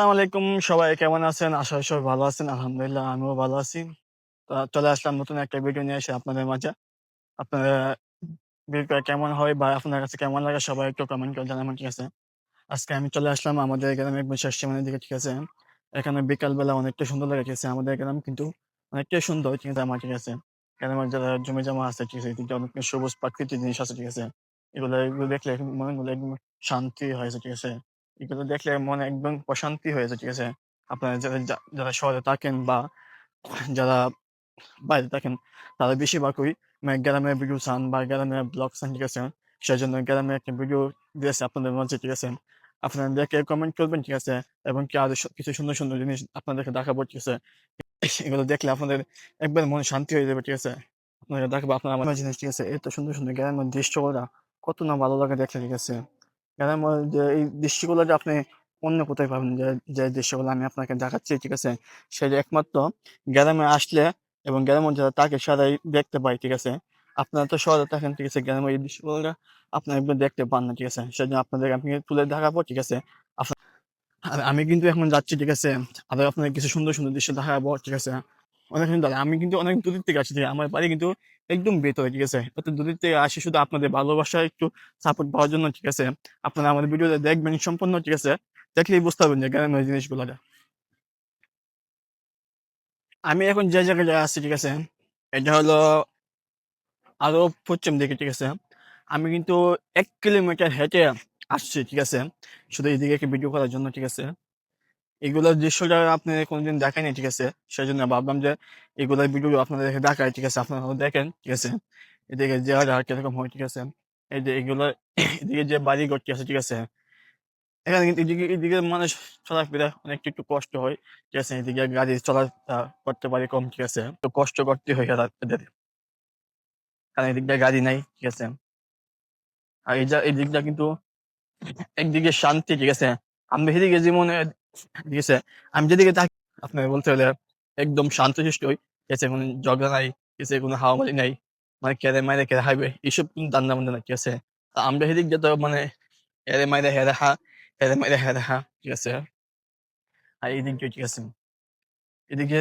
আসসালামু আলাইকুম। সবাই কেমন আছেন? আশা সবাই ভালো আছেন। আলহামদুলিল্লাহ, আমিও ভালো আছি। চলে আসলাম নতুন একটা ভিডিও নিয়ে এসে আপনাদের মাঝে। আপনারা ভিডিওটা কেমন হয় বা আপনার কাছে কেমন লাগে সবাই একটু কমেন্ট করে জানাবেন, ঠিক আছে? আজকে আমি চলে আসলাম আমাদের গ্রামে শেষ সীমানের দিকে, ঠিক আছে? এখানে বিকালবেলা অনেকটা সুন্দর লাগে ঠিক আছে আমাদের গ্রাম কিন্তু অনেকটাই সুন্দর, ঠিক আছে, আমার, ঠিক আছে? গ্রামের যারা জমি জমা আছে, ঠিক আছে অনেক সবুজ প্রাকৃতিক জিনিস আছে, ঠিক আছে? এগুলো এগুলো দেখলে মনে গুলো একদম শান্তি হয়েছে, ঠিক আছে? এগুলো দেখলে মনে একদম প্রশান্তি হয়েছে ঠিক আছে? আপনারা যারা যারা শহরে থাকেন বা যারা বাইরে থাকেন, তারা বেশিরভাগই মানে গ্রামের ভিডিও চান বা গ্রামের ব্লগ চান, ঠিক আছে? সেই জন্য গ্রামে একটা ভিডিও দিয়েছে আপনাদের মাঝে, ঠিক আছে? আপনারা দেখে কমেন্ট করবেন, ঠিক আছে? এবং কি আরও কিছু সুন্দর সুন্দর জিনিস আপনাদেরকে দেখাবো, ঠিক আছে? এগুলো দেখলে আপনাদের একবার মনে শান্তি হয়ে যাবে, ঠিক আছে? আপনারা দেখব, আপনার আমার জিনিস, ঠিক আছে? এত সুন্দর সুন্দর গ্রামের দৃশ্যগুলা কত না ভালো লাগে দেখলে, ঠিক আছে? গ্রামের যে এই দৃশ্যগুলো যে আপনি অন্য কোথায় পাবেন? যে যে দৃশ্যগুলো আমি আপনাকে দেখাচ্ছি, ঠিক আছে? সেটা একমাত্র গ্রামে আসলে এবং গ্রামের যারা তাকে সারাই দেখতে পাই ঠিক আছে? আপনারা তো শহরে থাকেন, ঠিক আছে? গ্রামের এই দৃশ্যগুলো আপনারা একবার দেখতে পান না, ঠিক আছে? সেজন্য আপনাদের আমি তুলে দেখাবো, ঠিক আছে? আপনার- আমি কিন্তু এখন যাচ্ছি, ঠিক আছে? আর আপনাদের কিছু সুন্দর সুন্দর দৃশ্য দেখাবো, ঠিক আছে? অনেক সুন্দর আমি কিন্তু অনেক দূরের থেকে আসছি আছে? আমার বাড়ি কিন্তু একদম ভেতরে, ঠিক আছে? অত দূরের থেকে আসি শুধু আপনাদের ভালোবাসা, একটু সাপোর্ট পাওয়ার জন্য, ঠিক আছে? আপনারা আমাদের ভিডিওটা দেখবেন সম্পূর্ণ, ঠিক আছে? দেখলেই বুঝতে পারবেন যে গ্রামের জিনিসগুলো আমি এখন যে জায়গায় আছি, ঠিক আছে? এটা হলো আরও পশ্চিম দিকে, ঠিক আছে? আমি কিন্তু এক কিলোমিটার হেঁটে আসছি, ঠিক আছে? শুধু এদিকে একটু ভিডিও করার জন্য, ঠিক আছে? এগুলোর দৃশ্যটা আপনি কোনোদিন দেখায়নি ঠিক আছে সেই জন্য ভাবলাম যে এগুলোর ভিডিও আপনাদের দেখায় ঠিক আছে আপনারা দেখেন ঠিক আছে এদিকে জায়গাটা কীরকম হয় ঠিক আছে এই যে এগুলো এদিকে যে বাড়ি ঘর আছে ঠিক আছে এখানে কিন্তু এদিকে এদিকে মানুষ চলাফেরা অনেকটা একটু কষ্ট হয় ঠিক আছে এদিকে গাড়ি চলা করতে পারে কম ঠিক আছে তো কষ্ট করতে হয় এদের কারণ এদিকটা গাড়ি নাই ঠিক আছে আর এই যা দিকটা কিন্তু একদিকে শান্তি ঠিক আছে আমি সেদিকে জীবনে ঠিক আছে আমি যেদিকে থাকি আপনার বলতে হলে একদম শান্তশিষ্ট হই। ঠিক আছে কোনো ঝগড়া নাই ঠিক আছে কোনো হাওয়ামারি নাই মানে কেড়ে মাইরে কেড়ে হাইবে, এইসব কিন্তু দান্দা বান্দা নাই, ঠিক আছে? আমরা সেদিক দিয়ে তো মানে এরে মাইরে হেরে হা হেরে মাইরে হেরে হা, ঠিক আছে? আর এই দিক ঠিক আছে। এদিকে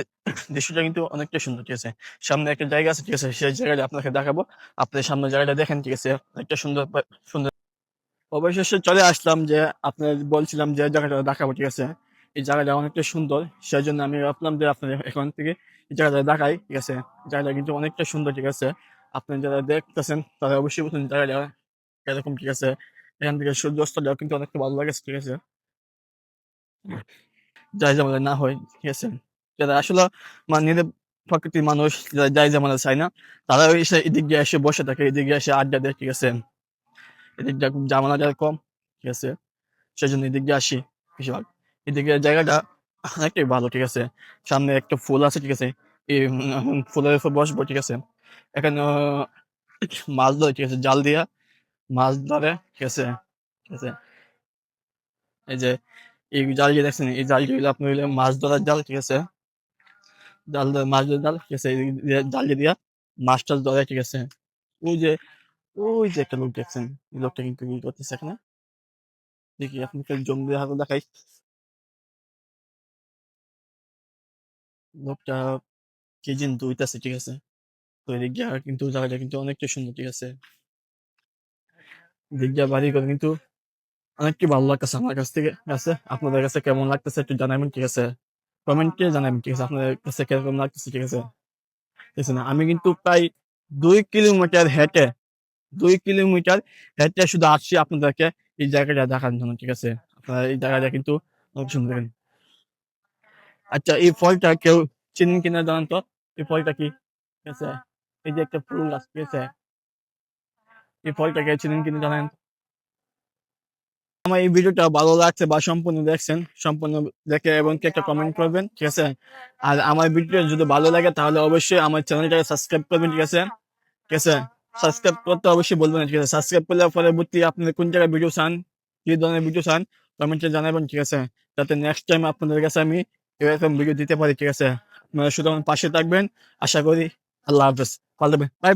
দৃশ্যটা কিন্তু অনেকটা সুন্দর, ঠিক আছে? সামনে একটা জায়গা আছে, ঠিক আছে? সেই জায়গাটা আপনাকে দেখাবো। আপনি সামনে জায়গাটা দেখেন, ঠিক আছে? একটা সুন্দর সুন্দর অবশেষে চলে আসলাম যে আপনার বলছিলাম যে জায়গাটা দেখাবো, ঠিক আছে? এই জায়গাটা অনেকটা সুন্দর সেই জন্য আমি ভাবলাম যে আপনাদের এখান থেকে এই জায়গাটা দেখাই, ঠিক আছে? জায়গাটা কিন্তু অনেকটা সুন্দর, ঠিক আছে? আপনি যারা দেখতেছেন তারা অবশ্যই বুঝুন জায়গাটা এরকম ঠিক আছে? এখান থেকে সূর্যাস্তটাও কিন্তু অনেকটা ভালো লাগে ঠিক আছে? যাই জামালা না হয়, ঠিক আছে? যারা আসলে মানে প্রকৃতির মানুষ, যারা যাই জামালা চায় না? তারা এসে এদিক দিয়ে এসে বসে থাকে, এদিক দিয়ে এসে আড্ডা দেয়, ঠিক আছে? এদিক দিয়ে জামালা যার কম ঠিক আছে সেই জন্য এদিক দিয়ে আসি বেশিরভাগ এদিকে জায়গাটা অনেকটাই ভালো ঠিক আছে সামনে একটা ফুল আছে ঠিক আছে এই ফুলের উপর বসবো ঠিক আছে এখানে মাছ ধরে ঠিক আছে জাল দিয়া মাছ ধরে ঠিক আছে ঠিক আছে এই যে এই জাল যে দেখছেন এই জাল যেগুলো হইলে মাছ ধরার জাল ঠিক আছে জাল মাছ ধরার জাল ঠিক আছে জাল দিয়ে দিয়া মাছ টাছ ধরে ঠিক আছে ওই যে ওই যে একটা লোক দেখছেন, এই লোকটা কিন্তু কি করতেছে এখানে? দেখি আপনাকে দিয়ে হাতে দেখাই। লোকটা কি জিন দুইটাছে ঠিক আছে? তো এদিক দিয়ে কিন্তু জায়গাটা কিন্তু অনেকটা সুন্দর, ঠিক আছে? দিক দিয়ে বাড়ি করে কিন্তু অনেকটি ভালো লাগতেছে আমার কাছ থেকে আছে? আপনাদের কাছে কেমন লাগতেছে একটু জানাবেন, ঠিক আছে? কমেন্টে জানাবেন, ঠিক আছে? আপনাদের কাছে কীরকম লাগতেছে, ঠিক আছে? ঠিক আছে না, আমি কিন্তু প্রায় দুই কিলোমিটার হেঁটে দুই কিলোমিটার হেঁটে শুধু আসছি আপনাদেরকে এই জায়গাটা দেখার জন্য, ঠিক আছে? আপনারা এই জায়গাটা কিন্তু সুন্দর দেখেন। আচ্ছা এই ফলটা কেউ চিনেন কিনা জানান তো? এই ফলটা কি? ঠিক আছে? এই যে একটা ফুল গাছ, ঠিক আছে? এই ফলটা কেউ চিনেন কিনা জানেন? আমার এই ভিডিওটা ভালো লাগছে বা সম্পূর্ণ দেখছেন, সম্পূর্ণ দেখে এবং কি একটা কমেন্ট করবেন, ঠিক আছে? আর আমার ভিডিওটা যদি ভালো লাগে তাহলে অবশ্যই আমার চ্যানেলটাকে সাবস্ক্রাইব করবেন, ঠিক আছে? ঠিক আছে? সাবস্ক্রাইব করতে অবশ্যই বলবেন, ঠিক আছে? সাবস্ক্রাইব করলে পরবর্তী আপনি কোন জায়গায় ভিডিও চান, কি ধরনের ভিডিও চান কমেন্টে জানাবেন, ঠিক আছে? যাতে নেক্সট টাইম আপনাদের কাছে আমি এরকম ভিডিও দিতে পারি, ঠিক আছে? আপনারা শুধু আমার পাশে থাকবেন। আশা করি আল্লাহ হাফেজ। ভালো বাই বাই